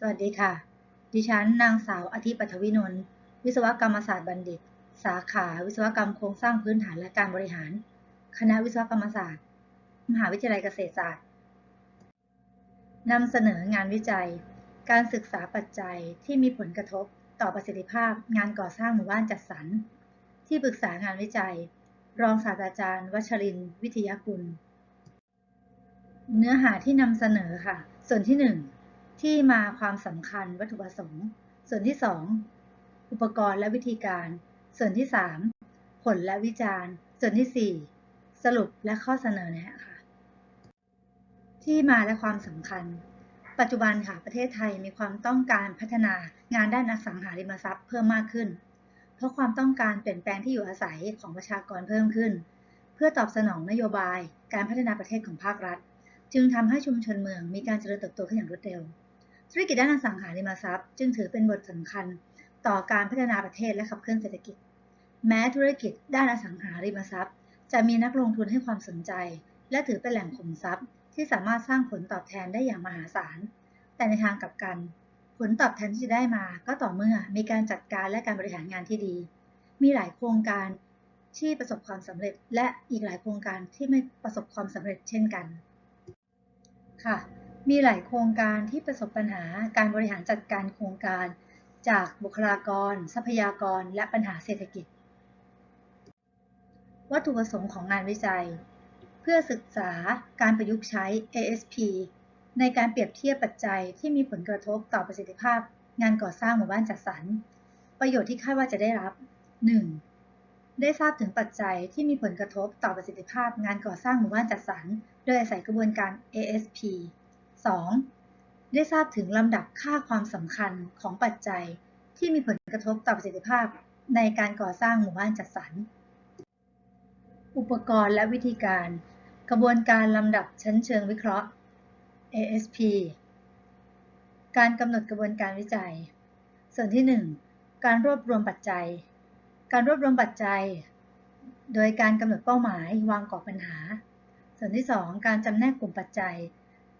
สวัสดีค่ะ ดิฉันนางสาวอาทิปัทวินนท์วิศวกรรมศาสตร์บัณฑิต สาขาวิศวกรรมโครงสร้างพื้นฐานและการบริหาร คณะวิศวกรรมศาสตร์ มหาวิทยาลัยเกษตรศาสตร์นำเสนองานวิจัย การศึกษาปัจจัยที่มีผลกระทบต่อประสิทธิภาพงานก่อสร้างหมู่บ้านจัดสรร ที่ปรึกษางานวิจัย รองศาสตราจารย์ วัชรินทร์วิทยากุลเนื้อหาที่นำเสนอค่ะ ส่วนที่ 1 ที่มาความสำคัญวัตถุประสงค์ ส่วนที่ 2 อุปกรณ์และวิธีการ ส่วนที่ 3 ผลและวิจารณ์ ส่วนที่ 4 สรุปและข้อเสนอแนะค่ะ ที่มาและความสำคัญ ปัจจุบันค่ะประเทศไทยมีความต้องการพัฒนางานด้านอสังหาริมทรัพย์เพิ่มมากขึ้น เพราะความต้องการเปลี่ยนแปลงที่อยู่อาศัยของประชากรเพิ่มขึ้น เพื่อตอบสนองนโยบาย การพัฒนาประเทศของภาครัฐจึงทำให้ชุมชนเมืองมีการเจริญเติบโตขึ้นอย่างรวดเร็ว ธุรกิจด้านอสังหาริมทรัพย์ จึงถือเป็นบทสำคัญต่อการพัฒนาประเทศและขับเคลื่อนเศรษฐกิจ แม้ธุรกิจด้านอสังหาริมทรัพย์ จะมีนักลงทุนให้ความสนใจ และถือเป็นแหล่งขุมทรัพย์ ที่สามารถสร้างผลตอบแทนได้อย่างมหาศาล แต่ในทางกลับกัน ผลตอบแทนที่จะได้มาก็ต่อเมื่อมีการจัดการและการบริหารงานที่ดี มีหลายโครงการที่ประสบความสำเร็จ และอีกหลายโครงการที่ไม่ประสบความสำเร็จเช่นกัน ค่ะ มีหลายโครงการที่ประสบปัญหาการบริหารจัดการโครงการ จากบุคลากร ทรัพยากร และปัญหาเศรษฐกิจ วัตถุประสงค์ของงานวิจัย เพื่อศึกษาการประยุกต์ใช้ ASP ในการเปรียบเทียบปัจจัยที่มีผลกระทบต่อประสิทธิภาพ งานก่อสร้างหมู่บ้านจัดสรร ประโยชน์ที่คาดว่าจะได้รับ 1. ได้ทราบถึงปัจจัยที่มีผลกระทบต่อประสิทธิภาพ งานก่อสร้างหมู่บ้านจัดสรร โดยอาศัยกระบวนการ ASP 2. ได้ทราบถึงลำดับค่าความสำคัญของปัจจัยที่มีผลกระทบต่อประสิทธิภาพในการก่อสร้างหมู่บ้านจัดสรร อุปกรณ์และวิธีการ กระบวนการลำดับชั้นเชิงวิเคราะห์ ASP การกำหนดกระบวนการวิจัย ส่วนที่ 1 การรวบรวมปัจจัย การรวบรวมปัจจัย โดยการกำหนดเป้าหมาย วางกรอบปัญหา ส่วนที่ 2 การจำแนกกลุ่มปัจจัย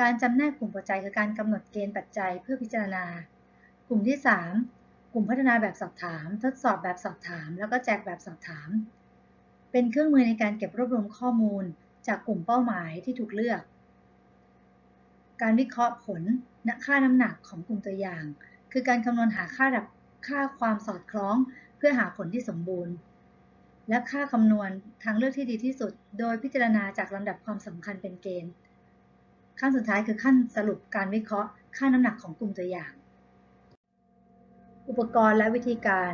การจำแนกกลุ่มปัจจัยคือการกำหนดเกณฑ์ปัจจัยเพื่อพิจารณา กลุ่มที่ 3 กลุ่มพัฒนาแบบสอบถาม ทดสอบแบบสอบถาม แล้วก็แจกแบบสอบถาม เป็นเครื่องมือในการเก็บรวบรวมข้อมูล จากกลุ่มเป้าหมายที่ถูกเลือก การวิเคราะห์ผลค่าน้ำหนักของกลุ่มตัวอย่าง คือการคำนวณหาค่าดับค่าความสอดคล้อง เพื่อหาผลที่สมบูรณ์ และค่าคำนวณทางเลือกที่ดีที่สุด โดยพิจารณาจากลำดับความสำคัญเป็นเกณฑ์ ขั้นสุดท้ายคือขั้นสรุปการวิเคราะห์ ค่าน้ำหนักของกลุ่มตัวอย่าง อุปกรณ์และวิธีการ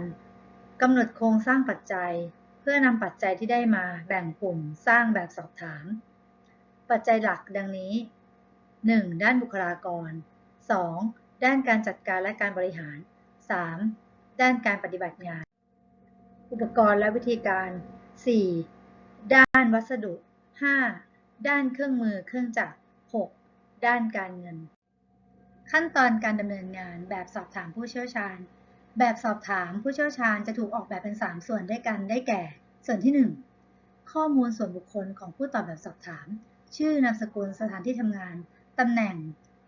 กำหนดโครงสร้างปัจจัย เพื่อนำปัจจัยที่ได้มาแบ่งกลุ่มสร้างแบบสอบถาม ปัจจัยหลักดังนี้ 1. ด้านบุคลากร 2. ด้านการจัดการและการบริหาร 3. ด้านการปฏิบัติงาน อุปกรณ์และวิธีการ 4. ด้านวัสดุ 5. ด้านเครื่องมือเครื่องจักร ด้านการเงิน ขั้นตอนการดำเนินงานแบบสอบถามผู้เชี่ยวชาญ แบบสอบถามผู้เชี่ยวชาญจะถูกออกแบบเป็น 3 ส่วนด้วยกันได้แก่ ส่วนที่ 1 ข้อมูลส่วนบุคคลของผู้ตอบแบบสอบถาม ชื่อนามสกุลสถานที่ทำงานตำแหน่ง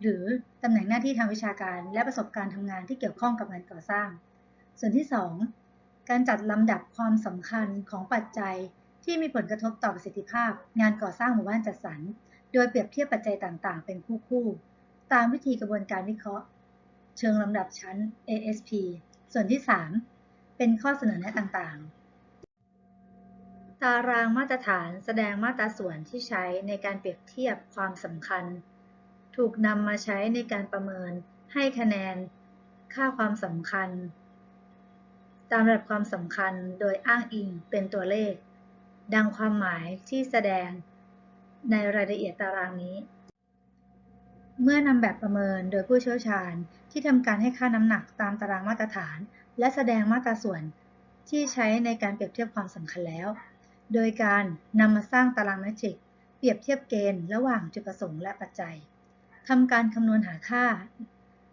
หรือตำแหน่งหน้าที่ทางวิชาการ และประสบการณ์ทำงานที่เกี่ยวข้องกับงานก่อสร้าง ส่วนที่ 2 การจัดลำดับความสำคัญของปัจจัยที่มีผลกระทบต่อประสิทธิภาพ งานก่อสร้างหมู่บ้านจัดสรร โดยเปรียบเทียบปัจจัยต่างๆ เป็นคู่ๆ ตามวิธีกระบวนการวิเคราะห์ เชิงลำดับชั้น ASP ส่วนที่ 3 เป็นข้อเสนอแนะต่างๆ ตารางมาตรฐานแสดงมาตราส่วนที่ใช้ในการเปรียบเทียบความสำคัญ ถูกนำมาใช้ในการประเมิน ให้คะแนน ค่าความสำคัญ ตามระดับความสำคัญโดยอ้างอิงเป็นตัวเลข ดังความหมายที่แสดง ในรายละเอียดตารางนี้ เมื่อนำแบบประเมินโดยผู้เชี่ยวชาญที่ทำการให้ค่าน้ำหนักตามตารางมาตรฐาน และแสดงมาตราส่วนที่ใช้ในการเปรียบเทียบความสำคัญแล้ว โดยการนำมาสร้างตารางเมตริก เปรียบเทียบเกณฑ์ระหว่างจุดประสงค์และปัจจัยทำการคำนวณหาค่า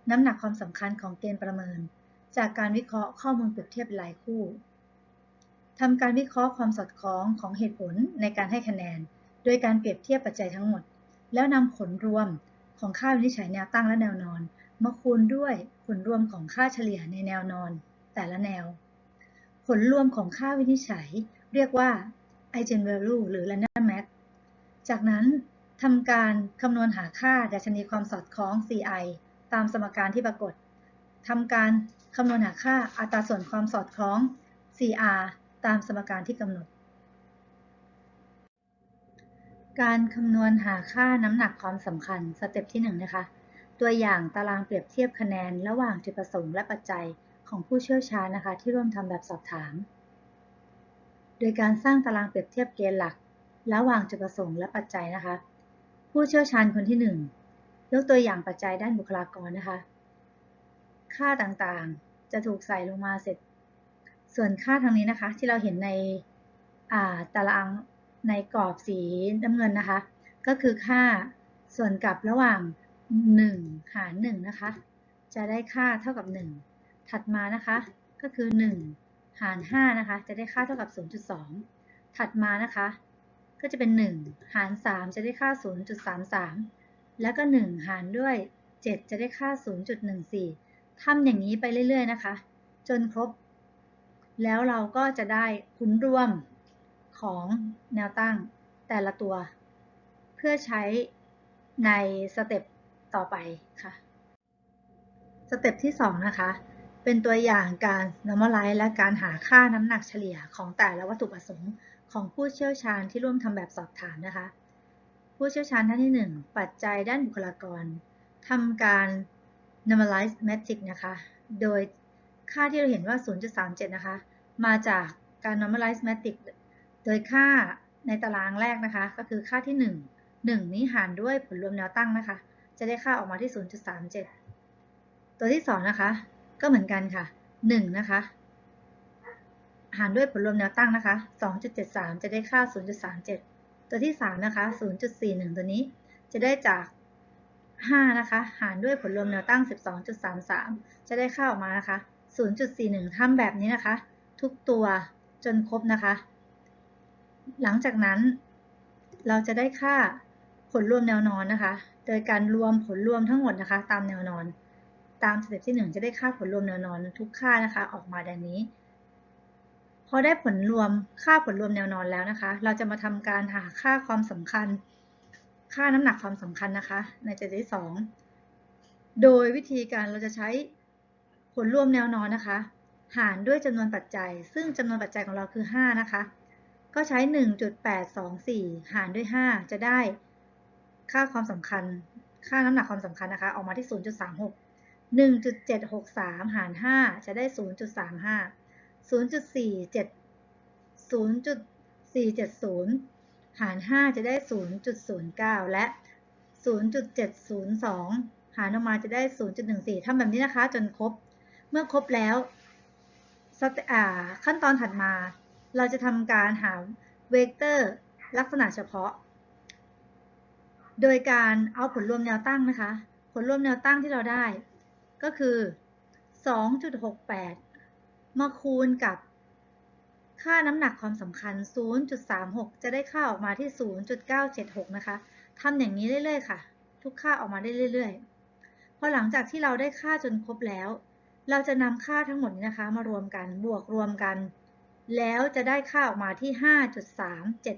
น้ำหนักความสำคัญของเกณฑ์ประเมิน จากการวิเคราะห์ข้อมูลเปรียบเทียบรายคู่ทำการวิเคราะห์ความสอดคล้องของเหตุผลในการให้คะแนน โดยการเปรียบเทียบปัจจัยทั้งหมด แล้วนำผลรวมของค่าวินิจฉัยแนวตั้งและแนวนอน มาคูณด้วยผลรวมของค่าเฉลี่ยในแนวนอน แต่ละแนว ผลรวมของค่าวินิจฉัย เรียกว่า eigenvalue หรือ random max จากนั้นทำการคำนวณหาค่าดัชนีความสอดคล้อง CI ตามสมการที่ปรากฏทำการคำนวณหาค่าอัตราส่วนความสอดคล้อง CR ตามสมการที่กำหนด การคำนวณหาค่าน้ำหนักความสำคัญสเต็ปที่1นะคะ ตัวอย่างตารางเปรียบเทียบคะแนน ระหว่างจุดประสงค์และปัจจัยของผู้เชี่ยวชาญนะคะ ที่ร่วมทำแบบสอบถาม โดยการสร้างตารางเปรียบเทียบเกณฑ์หลัก ระหว่างจุดประสงค์และปัจจัยนะคะ ผู้เชี่ยวชาญคนที่ 1 ยกตัวอย่างปัจจัยด้านบุคลากรนะคะ ค่าต่างๆจะถูกใส่ลงมาเสร็จ ส่วนค่าทางนี้นะคะ ที่เราเห็นในตาราง ในกรอบสีน้ำเงินนะคะ ก็คือค่าส่วนกับระหว่าง 1 หาร1นะคะ จะได้ค่าเท่ากับ 1 ถัดมานะคะก็คือ 1 หาร5นะคะ จะได้ค่าเท่ากับ 0.2 ถัดมานะคะ ก็จะเป็น 1 หาร 3 จะได้ค่า 0.33 แล้วก็ 1 หารด้วย 7 จะได้ค่า 0.14 ทำอย่างนี้ไปเรื่อยๆนะคะ จนครบ แล้วเราก็จะได้ผลรวม ของแนวตั้งแต่ละตัว เพื่อใช้ในสเต็ปต่อไปค่ะ สเต็ปที่ 2 นะคะ เป็นตัวอย่างการ normalize และการหาค่าน้ำหนักเฉลี่ยของแต่ละวัตถุประสงค์ของผู้เชี่ยวชาญที่ร่วมทำแบบสอบถามนะคะ ผู้เชี่ยวชาญท่านที่ 1 ปัจจัยด้านบุคลากรทำการ normalize metric นะคะ โดยค่าที่เราเห็นว่า 0.37 นะคะ มาจากการ normalize metric โดยค่าในตารางแรกนะคะ ก็คือค่าที่ 1 1 นี้หารด้วยผลรวมแนวตั้งนะคะ จะได้ค่าออกมาที่ 0.37 ตัวที่ 2 นะคะ ก็เหมือนกันค่ะ 1 นะคะ หารด้วยผลรวมแนวตั้งนะคะ 2.73 จะได้ค่า 0.37 ตัวที่ 3 นะคะ 0.41 ตัวนี้จะได้จาก 5 นะคะ หารด้วยผลรวมแนวตั้ง 12.33 จะได้ค่าออกมานะคะ 0.41ทำแบบนี้นะคะ ทุกตัวจนครบนะคะ หลังจากนั้น เราจะได้ค่าผลรวมแนวนอนนะคะ โดยการรวมผลรวมทั้งหมดนะคะ ตามแนวนอน ตามสเต็ปที่ 1 จะได้ค่าผลรวมแนวนอนทุกค่านะคะ ออกมาดังนี้ พอได้ผลรวมค่าผลรวมแนวนอนแล้วนะคะ เราจะมาทำการหาค่าความสำคัญ ค่าน้ำหนักความสำคัญนะคะ ในสเต็ปที่2โดยวิธีการเราจะใช้ผลรวมแนวนอนนะคะ หารด้วยจำนวนปัจจัย ซึ่งจำนวนปัจจัยของเราคือ 5 นะคะ ก็ใช้ 1.824 หารด้วย 5 จะได้ค่าความสำคัญ ค่าน้ำหนักความสำคัญนะคะ ออกมาที่ 0.36 1.763 หาร 5 จะได้ 0.35 0.47 0.470 หาร 5 จะได้ 0.09 และ 0.702 หารออกมาจะได้ 0.14ทำแบบนี้นะคะ จนครบ เมื่อครบแล้วขั้นตอนถัดมา เราจะทำการหาเวกเตอร์ลักษณะเฉพาะ โดยการเอาผลรวมแนวตั้งนะคะ ผลรวมแนวตั้งที่เราได้ ก็คือ 2.68 มาคูณกับค่าน้ำหนักความสำคัญ 0.36 จะได้ค่าออกมาที่ 0.976 นะคะทำอย่างนี้เรื่อยๆค่ะ ทุกค่าออกมาได้เรื่อยๆ พอหลังจากที่เราได้ค่าจนครบแล้ว เราจะนำค่าทั้งหมดนี้นะคะ มารวมกัน บวกรวมกัน แล้วจะได้ค่าออกมาที่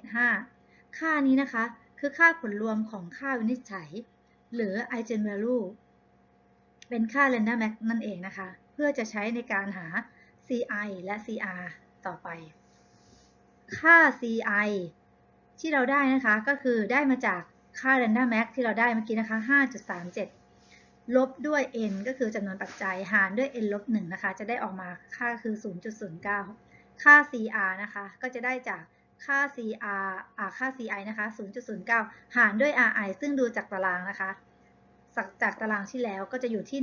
5.375 ค่านี้นะคะ คือค่าผลรวมของค่าวินิจฉัย หรือ eigenvalue เป็นค่า random max นั่นเองนะคะ เพื่อจะใช้ในการหา CI และ CR ต่อไป ค่า CI ที่เราได้นะคะก็คือได้มาจากค่า random max ที่เราได้เมื่อกี้นะคะ 5.37 ลบด้วย n ก็คือจำนวนปัจจัยหารด้วย n ลบ1นะคะ จะได้ออกมาค่าคือ 0.09 ค่า CR นะคะ ก็จะได้จากค่า CR อ่าค่า CI นะคะ 0.09 หารด้วย RI ซึ่งดูจากตารางนะคะ จากตารางที่แล้วก็จะอยู่ที่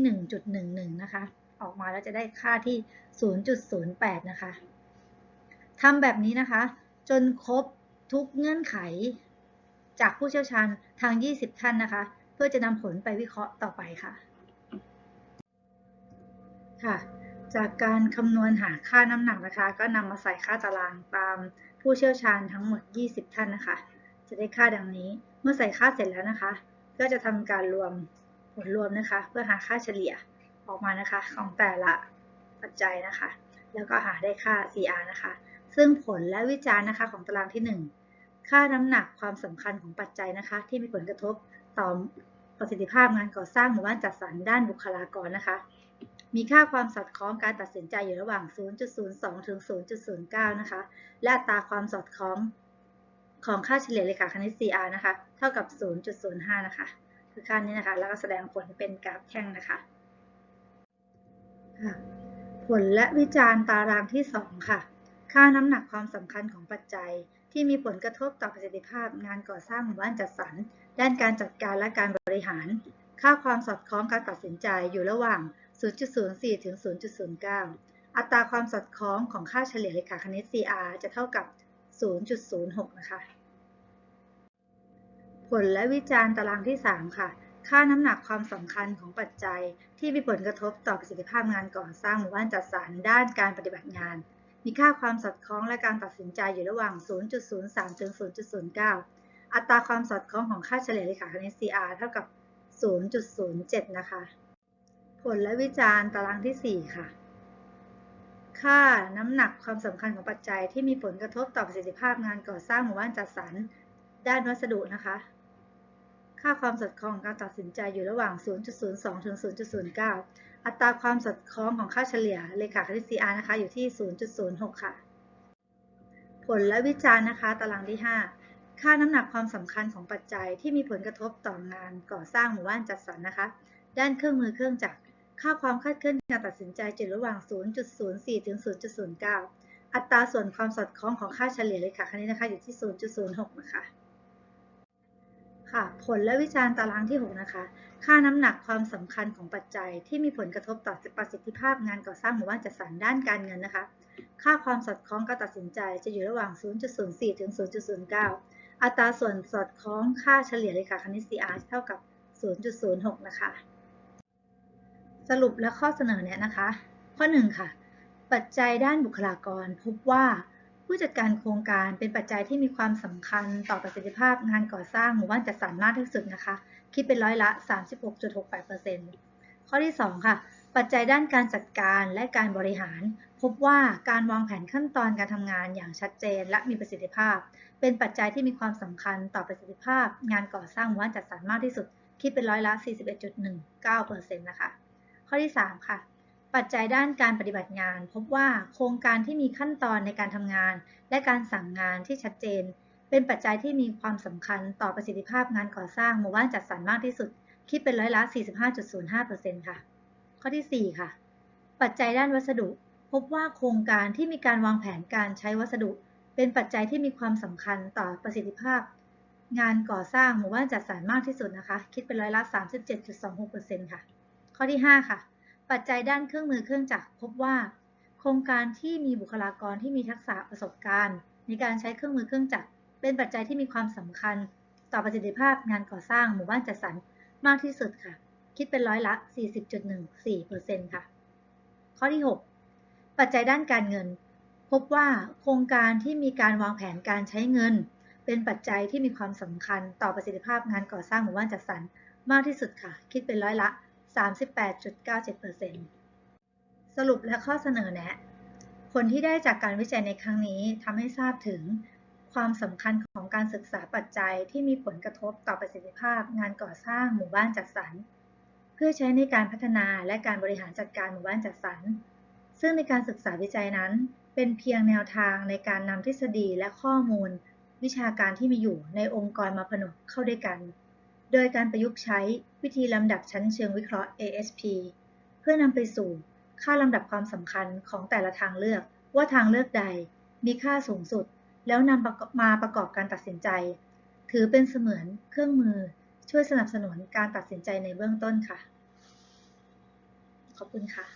1.11 นะคะ ออกมาแล้วจะได้ค่าที่ 0.08 นะคะทำแบบนี้นะคะ จนครบทุกเงื่อนไข จากผู้เชี่ยวชาญทาง 20 ท่านนะคะ เพื่อจะนำผลไปวิเคราะห์ต่อไปค่ะ ค่ะ จากการคำนวณหาค่าน้ำหนักนะคะ ก็นำมาใส่ค่าตารางตามผู้เชี่ยวชาญทั้งหมด 20 ท่านนะคะ จะได้ค่าดังนี้ เมื่อใส่ค่าเสร็จแล้วนะคะ ก็จะทำการรวมผลรวมนะคะ เพื่อหาค่าเฉลี่ยออกมานะคะ ของแต่ละปัจจัยนะคะ แล้วก็หาได้ค่า CR นะคะ ซึ่งผลและวิจารณ์นะคะของตารางที่ 1 ค่าน้ำหนักความสำคัญของปัจจัยนะคะ ที่มีผลกระทบต่อประสิทธิภาพงานก่อสร้างหมู่บ้านจัดสรรด้านบุคลากรนะคะ มีค่าความสอดคล้องการตัดสินใจอยู่ระหว่าง 0.02 ถึง 0.09 นะคะ และอัตราความสอดคล้องของค่าเฉลี่ยเลขาคณิต CR นะคะ เท่ากับ 0.05 นะคะ คือค่านี้นะคะ แล้วก็แสดงผลเป็นกราฟแท่งนะคะ ผลและวิจารณ์ตารางที่ 2 ค่ะ ค่าน้ำหนักความสำคัญของปัจจัย ที่มีผลกระทบต่อประสิทธิภาพ งานก่อสร้างหมู่บ้านจัดสรร ด้านการจัดการและการบริหาร ค่าความสอดคล้องการตัดสินใจอยู่ระหว่าง 0.04 ถึง 0.09 อัตราความสอดคล้องของค่าเฉลี่ยเลขาคณิต CR จะเท่ากับ 0.06 นะคะ ผลและวิจารณ์ตารางที่ 3 ค่ะ ค่าน้ำหนักความสำคัญของปัจจัย ที่มีผลกระทบต่อประสิทธิภาพงานก่อสร้างหมู่บ้านจัดสรรด้านการปฏิบัติงาน มีค่าความสอดคล้องและการตัดสินใจอยู่ระหว่าง 0.03 ถึง 0.09 อัตราความสอดคล้องของค่าเฉลี่ยเลขาคณิต CR เท่ากับ 0.07 นะคะ ลและวิจารณ์ตารางที่ 4 ค่ะ ค่าน้ำหนักความสำคัญของปัจจัยที่มีผลกระทบต่อประสิทธิภาพงานก่อสร้างหมู่บ้านจัดสรรด้านวัสดุนะคะ ค่าความสอดคล้องของการตัดสินใจอยู่ระหว่าง 0.02 ถึง 0.09 อัตราความสอดคล้องของค่าเฉลี่ยเลขาคณิต CR นะคะ อยู่ที่ 0.06 ค่ะ ผลและวิจารณ์นะคะ ตารางที่ 5ค่าน้ำหนักความสำคัญของปัจจัยที่มีผลกระทบต่องานก่อสร้างหมู่บ้านจัดสรรนะคะ ด้านเครื่องมือเครื่องจักร ค่าความคาดเคลื่อนการตัดสินใจอยู่ระหว่าง 0.04 ถึง 0.09 อัตราส่วนความสอดคล้องของค่าเฉลี่ยเลขาคณิตนะคะอยู่ที่ 0.06 นะคะ ค่ะ ผลและวิจารณ์ตารางที่ 6 นะคะ ค่าน้ำหนักความสำคัญของปัจจัยที่มีผลกระทบต่อประสิทธิภาพงานก่อสร้างหมู่บ้านจัดสรรด้านการเงินนะคะ ค่าความสอดคล้องการตัดสินใจจะอยู่ระหว่าง 0.04 ถึง 0.09 อัตราส่วนสอดคล้องค่าเฉลี่ยเลขาคณิต CR เท่ากับ 0.06 นะคะ สรุปและข้อเสนอเนี่ยนะคะ ข้อ 1 ค่ะ ปัจจัยด้านบุคลากร พบว่าผู้จัดการโครงการเป็นปัจจัยที่มีความสำคัญต่อประสิทธิภาพงานก่อสร้างหมู่บ้านจัดสรรมากที่สุดนะคะ คิดเป็นร้อยละ 36.68%ข้อที่ 2 ค่ะ ปัจจัยด้านการจัดการและการบริหาร พบว่าการวางแผนขั้นตอนการทำงานอย่างชัดเจนและมีประสิทธิภาพ เป็นปัจจัยที่มีความสำคัญต่อประสิทธิภาพ งานก่อสร้างหมู่บ้านจัดสรรมากที่สุด คิดเป็นร้อยละ 41.19%นะคะ ข้อที่ 3 ค่ะ ปัจจัยด้านการปฏิบัติงาน พบว่าโครงการที่มีขั้นตอนในการทำงาน และการสั่งงานที่ชัดเจน เป็นปัจจัยที่มีความสำคัญต่อประสิทธิภาพงานก่อสร้างหมู่บ้านจัดสรรมากที่สุด คิดเป็นร้อยละ 45.05%ค่ะ ข้อที่ 4 ค่ะ ปัจจัยด้านวัสดุ พบว่าโครงการที่มีการวางแผนการใช้วัสดุ เป็นปัจจัยที่มีความสำคัญต่อประสิทธิภาพ งานก่อสร้างหมู่บ้านจัดสรรมากที่สุดนะคะ คิดเป็นร้อยละ 37.26%ค่ะ ข้อที่ 5 ค่ะ ปัจจัยด้านเครื่องมือเครื่องจักรพบว่า โครงการที่มีบุคลากรที่มีทักษะประสบการณ์ ในการใช้เครื่องมือเครื่องจักรเป็นปัจจัยที่มีความสำคัญ ต่อประสิทธิภาพงานก่อสร้างหมู่บ้านจัดสรรมากที่สุดค่ะ คิดเป็นร้อยละ 40.14%ค่ะ ข้อที่ 6 ปัจจัยด้านการเงิน พบว่าโครงการที่มีการวางแผนการใช้เงิน เป็นปัจจัยที่มีความสำคัญต่อประสิทธิภาพงานก่อสร้างหมู่บ้านจัดสรรมากที่สุดค่ะ คิดเป็นร้อยละ 38.97%สรุปและข้อเสนอแนะ ผลที่ได้จากการวิจัยในครั้งนี้ทำให้ทราบถึง ความสำคัญของการศึกษาปัจจัยที่มีผลกระทบต่อประสิทธิภาพ งานก่อสร้างหมู่บ้านจัดสรร เพื่อใช้ในการพัฒนาและการบริหารจัดการหมู่บ้านจัดสรร ซึ่งในการศึกษาวิจัยนั้น เป็นเพียงแนวทางในการนำทฤษฎีและข้อมูล วิชาการที่มีอยู่ในองค์กรมาผนวกเข้าด้วยกัน โดยการประยุกต์ใช้วิธีลำดับชั้นเชิงวิเคราะห์ ASP เพื่อนำไปสู่ค่าลำดับความสำคัญของแต่ละทางเลือก ว่าทางเลือกใดมีค่าสูงสุด แล้วนำมาประกอบการตัดสินใจ ถือเป็นเสมือนเครื่องมือช่วยสนับสนุนการตัดสินใจในเบื้องต้นค่ะ ขอบคุณค่ะ